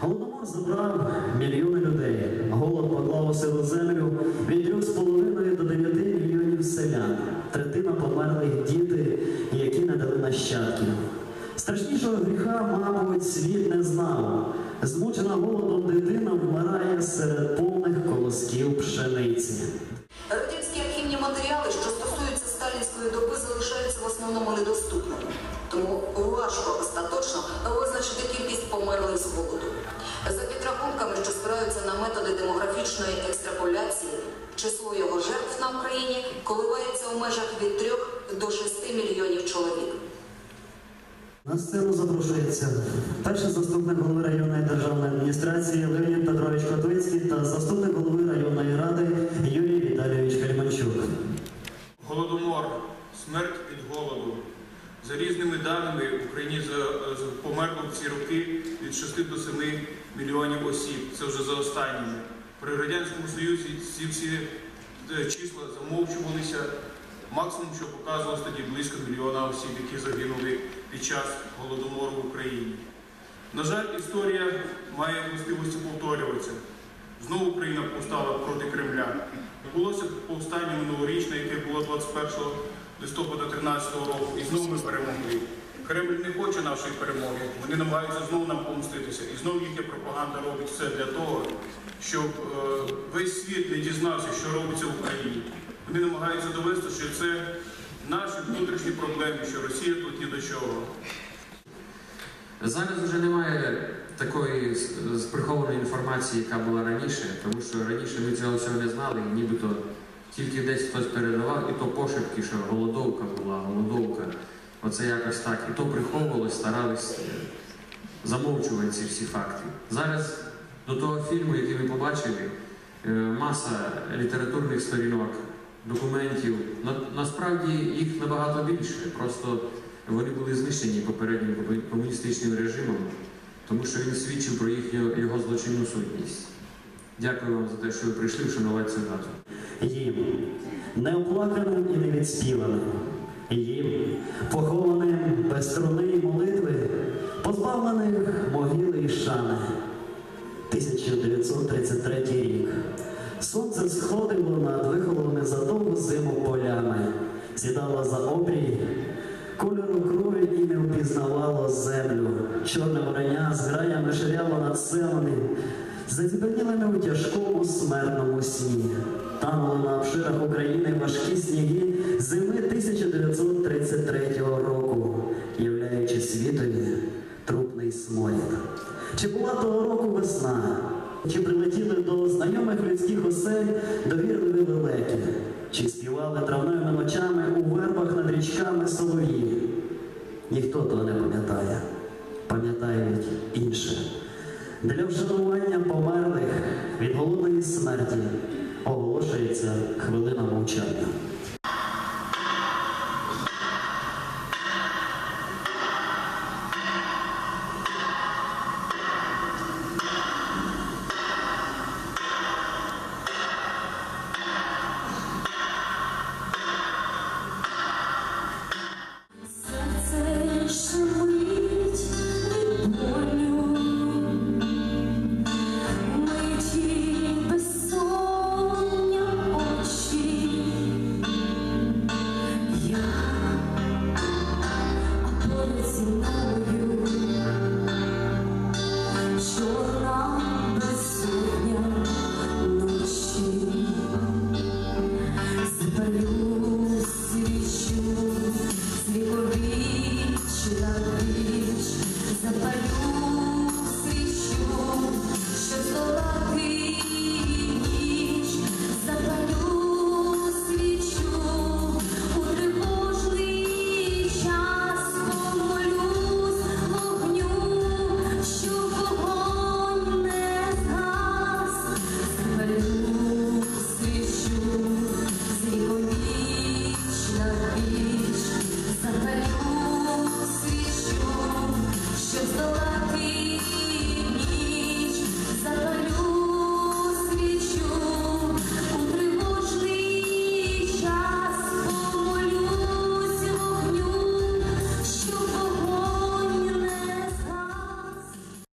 Голодомор забрав мільйони людей. Голод поклав у силу землю від 3,5 до 9 мільйонів селян. Третина померлих діти, які не дали нащадків. Страшнішого гріха, мабуть, світ не знав. Змучена голодом дитина вмирає серед повних колосків що спираються на методи демографічної екстраполяції, число його жертв на Україні коливається у межах від 3 до 6 мільйонів чоловік. На сцену запрошується перший заступник голови районної державної адміністрації Леонід Петрович Котвицький та заступник голови районної ради Юрій Віталійович Кальманчук. Голодомор, смерть від голоду. За різними даними в Україні померло в ці роки від 6 до 7 мільйонів осіб. Це вже за останніми. При Радянському Союзі ці всі е, числа замовчувалися. Максимум, що показувалось тоді близько мільйона осіб, які загинули під час голодомору в Україні. На жаль, історія має властивості повторюватися. Знову Україна повстала проти Кремля. Відбулося повстання минулорічне, яке було 21 листопада 2013 року, і знову ми перемогли. Кремль не хоче нашої перемоги. Вони намагаються знову нам помститися. І знову їхня пропаганда робить все для того, щоб е, весь світ не дізнався, що робиться в Україні. Вони намагаються довести, що це наші внутрішні проблеми, що Росія тут ні до чого. Зараз вже немає такої з- з прихованої інформації, яка була раніше, тому що раніше ми цього всього не знали, і нібито тільки десь хтось передавав, і то пошепки, що голодовка була, голодовка. Оце якось так. І то приховувалось, старались е, замовчувати ці всі факти. Зараз до того фільму, який ви побачили, е, маса літературних сторінок, документів. Насправді їх набагато більше. Просто вони були знищені попереднім комуністичним режимом, тому що він свідчив про їхню його злочинну сутність. Дякую вам за те, що ви прийшли вшанувати цю дату. Їм неоплаканим і невідспіваним. Їм похованим без труни і молитви, позбавлених могили і шани. 1933 рік. Сонце сходило над вихолоними за довгу зиму полями, сідало за обрій, кольору крові і не впізнавало землю. Чорне вороня з граями ширяло над селами, заціпенілими у тяжкому смертному сні. Танули на обширах України важкі сніги зими 1933 року, являючи світові трупний сморід. Чи була того року весна? Чи прилетіли до знайомих людських осель довірливі лелеки? Чи співали травневими ночами у вербах над річками солов'ї? Ніхто того не пам'ятає. Пам'ятають інше. Для вшанування померлих від голодної смерті оголошується хвилина мовчання.